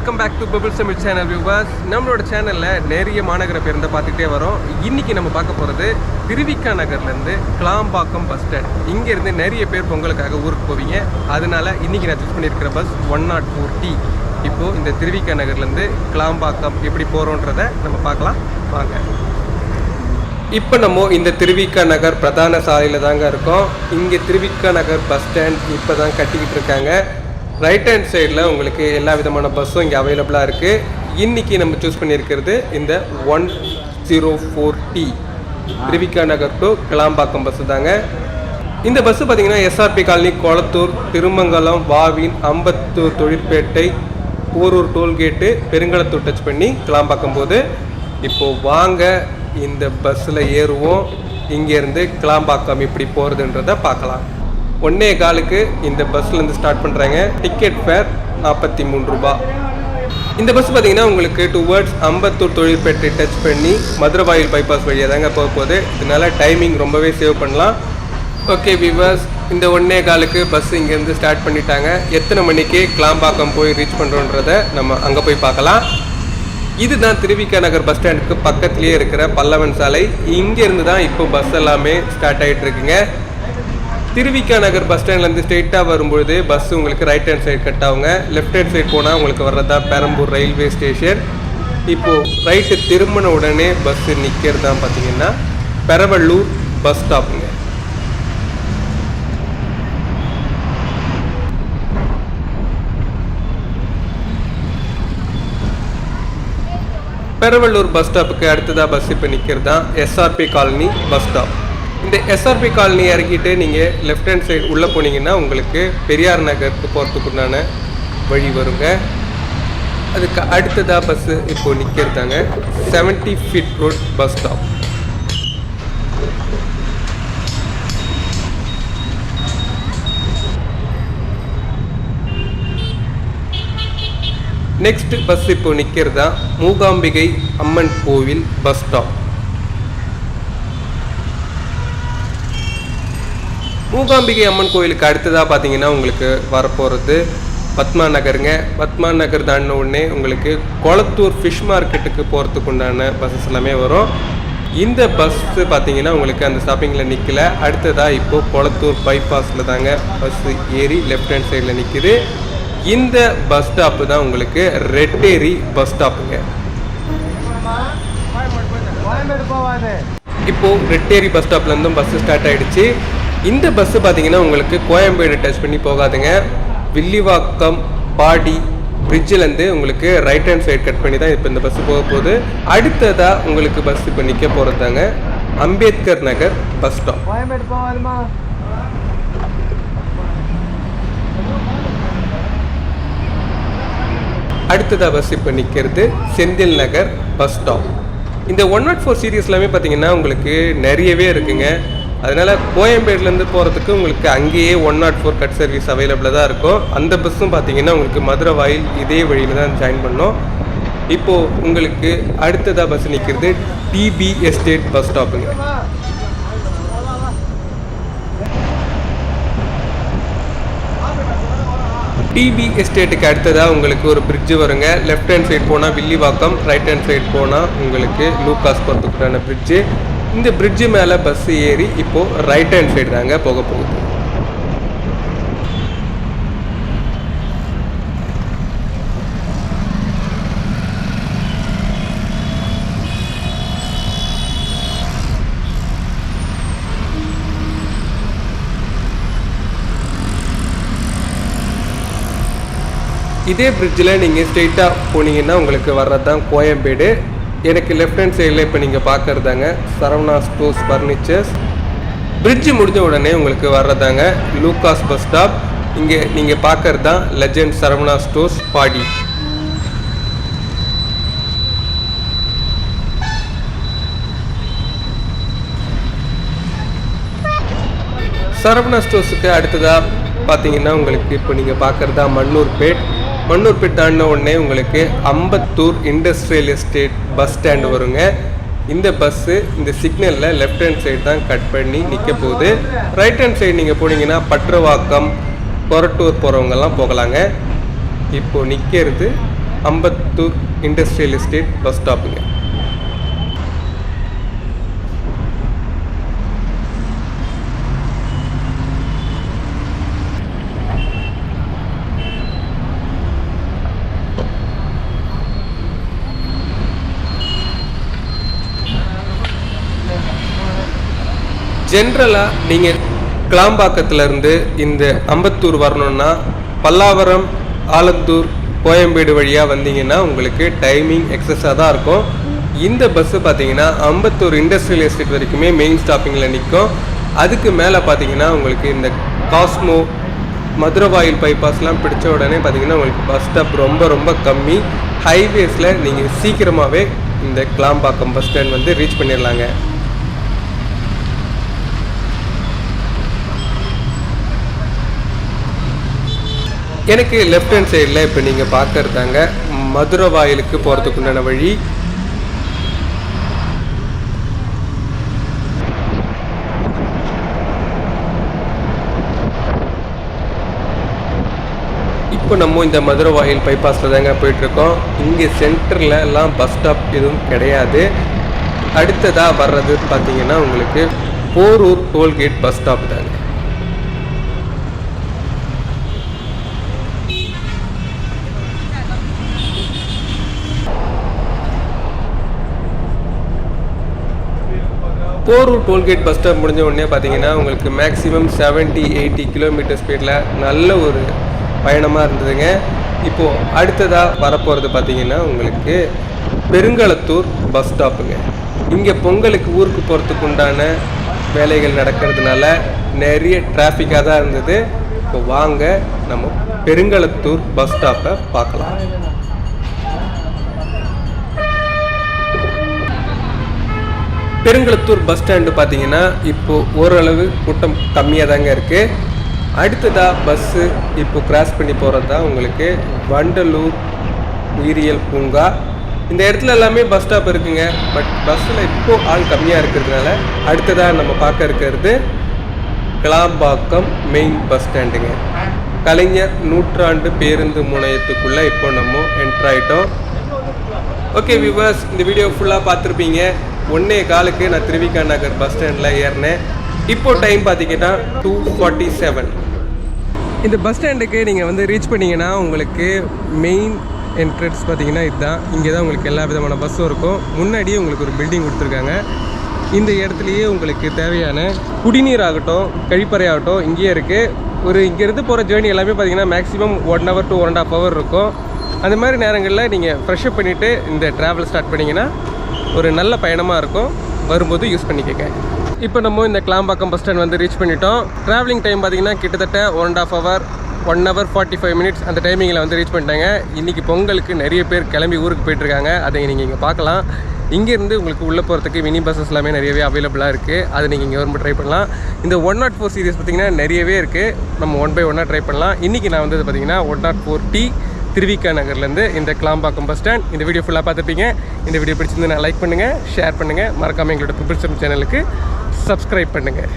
Welcome back to Bubble Summit channel viewers நம்மளோட சேனலில் நிறைய மாநகர பேருந்தை பார்த்துக்கிட்டே வரோம். இன்றைக்கி நம்ம பார்க்க போகிறது திருவிக்கா நகர்லேருந்து கிளாம்பாக்கம் பஸ் ஸ்டாண்ட் இங்கேருந்து நிறைய பேர் பொங்கலுக்காக ஊருக்கு போவீங்க. அதனால் இன்னைக்கு நான் சூஸ் பண்ணியிருக்கிற bus one naught four D இப்போது இந்த திருவிக்கா நகர்லேருந்து கிளாம்பாக்கம் எப்படி போகிறோன்றதை நம்ம பார்க்கலாம். வாங்க. இப்போ நம்ம இந்த திருவிக்கா நகர் பிரதான சாலையில் தாங்க இருக்கோம். இங்கே திருவிக்கா நகர் பஸ் ஸ்டாண்ட் இப்போ தான் கட்டிக்கிட்டு இருக்காங்க. ரைட் ஹேண்ட் சைடில் உங்களுக்கு எல்லா விதமான பஸ்ஸும் இங்கே அவைலபிளாக இருக்குது இன்றைக்கி நம்ம சூஸ் பண்ணியிருக்கிறது இந்த one zero four T Thiruvika Nagar to Kilambakkam bus தாங்க. இந்த பஸ்ஸு பார்த்தீங்கன்னா SRP colony Kolathur Thirumangalam வாவின் Ambattur தொழிற்பேட்டை Porur toll gate Perungalathur touch பண்ணி கிளாம்பாக்கம் போது இப்போது வாங்க இந்த பஸ்ஸில் ஏறுவோம். இங்கேருந்து கிளாம்பாக்கம் இப்படி போகிறதுன்றதை பார்க்கலாம். ஒன்னே காலுக்கு இந்த பஸ்லேருந்து ஸ்டார்ட் பண்ணுறாங்க டிக்கெட் ஃபேர் நாற்பத்தி மூணு ரூபா. இந்த பஸ் பார்த்தீங்கன்னா உங்களுக்கு டுவர்ட்ஸ் அம்பத்தூர் தொழிற்பேட்டை டச் பண்ணி மதுரவாயில் பைபாஸ் வழியாக தாங்க போக போகுது. இதனால டைமிங் ரொம்பவே சேவ் பண்ணலாம். ஓகே விவர்ஸ் இந்த ஒன்னே காலுக்கு பஸ் இங்கேருந்து ஸ்டார்ட் பண்ணிட்டாங்க. எத்தனை மணிக்கு கிளாம்பாக்கம் போய் ரீச் பண்ணுறோன்றத நம்ம அங்கே போய் பார்க்கலாம். இதுதான் திருவிக்கா நகர் பஸ் ஸ்டாண்டுக்கு பக்கத்துலேயே இருக்கிற பல்லவன் சாலை. இங்கேருந்து தான் இப்போ பஸ் எல்லாமே ஸ்டார்ட் ஆகிட்டு இருக்குங்க. திருவிக்கா நகர் பஸ் ஸ்டாண்ட்லேருந்து ஸ்ட்ரெயிட்டாக வரும்பொழுது பஸ் உங்களுக்கு ரைட் ஹேண்ட் சைடு கட் ஆகுங்க. லெஃப்ட் ஹேண்ட் சைடு போனால் உங்களுக்கு வர்றதா பெரம்பூர் ரயில்வே ஸ்டேஷன் இப்போது ரைட்டு திரும்பின உடனே பஸ்ஸு நிற்கிறது தான் பார்த்தீங்கன்னா பெரவள்ளூர் பஸ் ஸ்டாப்புங்க பெரவள்ளூர் பஸ் ஸ்டாப்புக்கு அடுத்ததாக பஸ் இப்போ நிற்கிறது தான் எஸ்ஆர்பி காலனி பஸ் ஸ்டாப் இந்த எஸ்ஆர்பி காலனி இறக்கிட்டு நீங்கள் லெஃப்ட் ஹேண்ட் சைடு உள்ளே போனீங்கன்னா உங்களுக்கு பெரியார் நகருக்கு போகிறதுக்குண்டான வழி வருங்க. அதுக்கு அடுத்ததாக பஸ்ஸு இப்போது நிற்கிறதாங்க seventy feet road bus stop next bus இப்போ நிற்கிறதா மூகாம்பிகை அம்மன் கோவில் பஸ் ஸ்டாப் மூகாம்பிகை அம்மன் கோயிலுக்கு அடுத்ததாக பார்த்தீங்கன்னா உங்களுக்கு வரப்போகிறது பத்மா நகருங்க. பத்மா நகர் தாண்டின உடனே உங்களுக்கு கொளத்தூர் ஃபிஷ் மார்க்கெட்டுக்கு போகிறதுக்கு உண்டான பஸ்ஸஸ் எல்லாமே வரும். இந்த பஸ்ஸு பார்த்தீங்கன்னா உங்களுக்கு அந்த ஸ்டாப்பிங்கில் நிற்கல அடுத்ததாக இப்போது கொளத்தூர் பைபாஸில் தாங்க பஸ்ஸு ஏறி லெஃப்ட் ஹேண்ட் சைடில் நிற்கிது இந்த பஸ் ஸ்டாப்பு தான் உங்களுக்கு ரெட்டேரி பஸ் ஸ்டாப்புங்க இப்போ ரெட்டேரி பஸ் ஸ்டாப்ல இருந்தும் பஸ் ஸ்டார்ட் ஆயிடுச்சு. இந்த பஸ் பார்த்தீங்கன்னா உங்களுக்கு கோயம்பேடு டச் பண்ணி போகாதுங்க. வில்லிவாக்கம் பாடி பிரிட்ஜிலேருந்து உங்களுக்கு ரைட் ஹேண்ட் சைடு கட் பண்ணி தான் இப்போ இந்த பஸ் போக போகுது. அடுத்ததாக உங்களுக்கு பஸ் இப்போ நிற்க போகிறதாங்க அம்பேத்கர் நகர் பஸ் ஸ்டாப் கோயம்பேடு அடுத்ததாக பஸ் இப்போ நிற்கிறது செந்தில் நகர் பஸ் ஸ்டாப் இந்த ஒன் நாட் ஃபோர் சீரியஸ் எல்லாமே பார்த்தீங்கன்னா உங்களுக்கு நிறையவே இருக்குங்க. அதனால் கோயம்பேடுலேருந்து போகிறதுக்கு உங்களுக்கு அங்கேயே one naught four cut service அவைலபிளாக தான் இருக்கும். அந்த பஸ்ஸும் பார்த்தீங்கன்னா உங்களுக்கு மதுரை வாயில் இதே வழியில் தான் ஜாயின் பண்ணோம் இப்போது உங்களுக்கு அடுத்ததாக பஸ் நிற்கிறது டிபி எஸ்டேட் பஸ் ஸ்டாப்புங்க டிபி எஸ்டேட்டுக்கு அடுத்ததாக உங்களுக்கு ஒரு பிரிட்ஜு வருங்க. லெஃப்ட் ஹேண்ட் சைடு போனால் வில்லிவாக்கம் ரைட் ஹேண்ட் சைடு போனால் உங்களுக்கு லூகாஸ் போகிறதுக்குறான பிரிட்ஜு இந்த பிரிட்ஜு மேலே பஸ் ஏறி இப்போது ரைட் ஹேண்ட் சைடு தாங்க போக போகுது. இதே பிரிட்ஜில் நீங்கள் ஸ்ட்ரெயிட்டாக போனீங்கன்னா உங்களுக்கு வர்றது தான் கோயம்பேடு. எனக்கு லெஃப்ட் ஹேண்ட் சைடில் இப்போ நீங்கள் பார்க்குறதாங்க சரவணா ஸ்டோர்ஸ் ஃபர்னிச்சர்ஸ் பிரிட்ஜு முடிஞ்ச உடனே உங்களுக்கு வர்றதாங்க லூகாஸ் பஸ் ஸ்டாப் இங்கே நீங்கள் பார்க்கறது தான் லெஜண்ட் சரவணா ஸ்டோர்ஸ் பாடி. சரவணா ஸ்டோர்ஸுக்கு அடுத்ததாக பார்த்தீங்கன்னா உங்களுக்கு இப்போ நீங்கள் பார்க்குறதா மன்னூர்பேட். மன்னூர்பேட் தாண்டின உடனே உங்களுக்கு Ambattur industrial estate bus stand வருங்க. இந்த பஸ்ஸு இந்த சிக்னலில் லெஃப்ட் ஹேண்ட் சைடு தான் கட் பண்ணி நிற்க போகுது. ரைட் ஹேண்ட் சைடு நீங்கள் போனீங்கன்னா பற்றவாக்கம் கொரட்டூர் போகிறவங்கெல்லாம் போகலாங்க. இப்போது நிற்கிறது அம்பத்தூர் இண்டஸ்ட்ரியல் எஸ்டேட் பஸ் ஸ்டாப்புங்க ஜென்ரலாக நீங்கள் கிளாம்பாக்கத்துலேருந்து இந்த அம்பத்தூர் வரணுன்னா பல்லாவரம் ஆலத்தூர் கோயம்பேடு வழியாக வந்தீங்கன்னா உங்களுக்கு டைமிங் எக்ஸஸாக தான் இருக்கும். இந்த பஸ்ஸு பார்த்தீங்கன்னா அம்பத்தூர் இண்டஸ்ட்ரியல் எஸ்டேட் வரைக்குமே மெயின் ஸ்டாப்பிங்கில் நிற்கும் அதுக்கு மேலே பார்த்தீங்கன்னா உங்களுக்கு இந்த காஸ்மோ மதுரவாயில் பைபாஸ்லாம் பிடிச்ச உடனே பார்த்தீங்கன்னா உங்களுக்கு பஸ் ஸ்டாப் ரொம்ப ரொம்ப கம்மி. ஹைவேஸில் நீங்கள் சீக்கிரமாகவே இந்த கிளாம்பாக்கம் பஸ் ஸ்டாண்ட் வந்து ரீச் பண்ணிடலாங்க எனக்கு லெஃப்ட் ஹேண்ட் சைடில் இப்போ நீங்கள் பார்க்கறதாங்க மதுரை வாயிலுக்கு போகிறதுக்குண்டான வழி. இப்போ நம்ம இந்த மதுரை வாயில் பைபாஸில் தாங்க போயிட்டுருக்கோம். இங்கே சென்டரில் எல்லாம் பஸ் ஸ்டாப் எதுவும் கிடையாது. அடுத்ததாக வர்றது பார்த்தீங்கன்னா உங்களுக்கு போரூர் டோல்கேட் பஸ் ஸ்டாப் தாங்க. போரூர் டோல்கேட் பஸ் ஸ்டாப் முடிஞ்ச உடனே பார்த்தீங்கன்னா உங்களுக்கு மேக்ஸிமம் 70 எயிட்டி கிலோமீட்டர் ஸ்பீடில் நல்ல ஒரு பயணமாக இருந்ததுங்க. இப்போது அடுத்ததாக வரப்போகிறது பார்த்தீங்கன்னா உங்களுக்கு பெருங்களத்தூர் பஸ் ஸ்டாப்புங்க. இங்கே பொங்கலுக்கு ஊருக்கு போகிறதுக்கு உண்டான வேலைகள் நடக்கிறதுனால நிறைய டிராஃபிக்காக தான் இருந்தது. இப்போ வாங்க நம்ம பெருங்களத்தூர் பஸ் ஸ்டாப்பை பார்க்கலாம். பெருங்களத்தூர் பஸ் ஸ்டாண்டு பார்த்தீங்கன்னா இப்போது ஓரளவு கூட்டம் கம்மியாக தாங்க இருக்குது அடுத்ததாக பஸ்ஸு இப்போ கிராஸ் பண்ணி போகிறது தான் உங்களுக்கு வண்டலூர் உயிரியல் பூங்கா இந்த இடத்துல எல்லாமே பஸ் ஸ்டாப் இருக்குங்க. பட் பஸ்ஸில் இப்போ ஆள் கம்மியாக இருக்கிறதுனால அடுத்ததாக நம்ம பார்க்க இருக்கிறது கிளாம்பாக்கம் மெயின் பஸ் ஸ்டாண்டுங்க கலைஞர் நூற்றாண்டு பேருந்து முனையத்துக்குள்ளே இப்போ நம்ம என்ட்ராயிட்டோம் ஓகே விவர்ஸ் இந்த வீடியோ ஃபுல்லாக பார்த்துருப்பீங்க. ஒன்னே காலுக்கு நான் திருவிக்கா நகர் பஸ் ஸ்டாண்டில் ஏறினேன். இப்போ டைம் பார்த்தீங்கன்னா டூ ஃபார்ட்டி செவன் இந்த பஸ் ஸ்டாண்டுக்கு நீங்கள் வந்து ரீச் பண்ணிங்கன்னா உங்களுக்கு மெயின் என்ட்ரன்ஸ் பார்த்தீங்கன்னா இதுதான். இங்கே தான் உங்களுக்கு எல்லா விதமான பஸ்ஸும் இருக்கும். முன்னாடியே உங்களுக்கு ஒரு பில்டிங் கொடுத்துருக்காங்க. இந்த இடத்துலையே உங்களுக்கு தேவையான குடிநீர் ஆகட்டும் கழிப்பறை ஆகட்டும் இங்கேயே இருக்குது ஒரு இங்கேருந்து போகிற ஜேர்னி எல்லாமே பார்த்தீங்கன்னா maximum one hour two one and half hour இருக்கும். அந்த மாதிரி நேரங்களில் நீங்கள் ஃப்ரெஷ்அப் பண்ணிவிட்டு இந்த ட்ராவல் ஸ்டார்ட் பண்ணிங்கன்னா ஒரு நல்ல பயணமாக இருக்கும். வரும்போது யூஸ் பண்ணிக்கங்க. இப்போ நம்ம இந்த கிளாம்பாக்கம் பஸ் ஸ்டாண்ட் வந்து ரீச் பண்ணிட்டோம். ட்ராவலிங் டைம் பார்த்தீங்கன்னா கிட்டத்தட்ட one and half hour one hour forty five minutes அந்த டைமிங்கில் வந்து ரீச் பண்ணிட்டாங்க. இன்றைக்கி பொங்கலுக்கு நிறைய பேர் கிளம்பி ஊருக்கு போயிட்டுருக்காங்க. அதை நீங்கள் இங்கே பார்க்கலாம். இங்கேருந்து உங்களுக்கு உள்ளே போகிறதுக்கு மினி பஸ்ஸஸ் எல்லாமே நிறையவே அவைலபிளாக இருக்குது அதை நீங்கள் இங்கே வரும்போது ட்ரை பண்ணலாம். இந்த one naught oh four series பார்த்தீங்கன்னா நிறையவே இருக்குது நம்ம ஒன் பை ஒன்னாக ட்ரை பண்ணலாம். இன்றைக்கி நான் வந்து பார்த்தீங்கன்னா one naught oh four T Thiruvika நகர்லேருந்து இந்த கிளாம்பாக்கம் பஸ் ஸ்டாண்ட். இந்த வீடியோ ஃபுல்லாக பார்த்துப்பீங்க இந்த வீடியோ பிடிச்சிருந்து லைக் பண்ணுங்கள் ஷேர் பண்ணுங்கள் மறக்காமல் எங்களோட பிபிள்சம் சேனலுக்கு சப்ஸ்கிரைப் பண்ணுங்கள்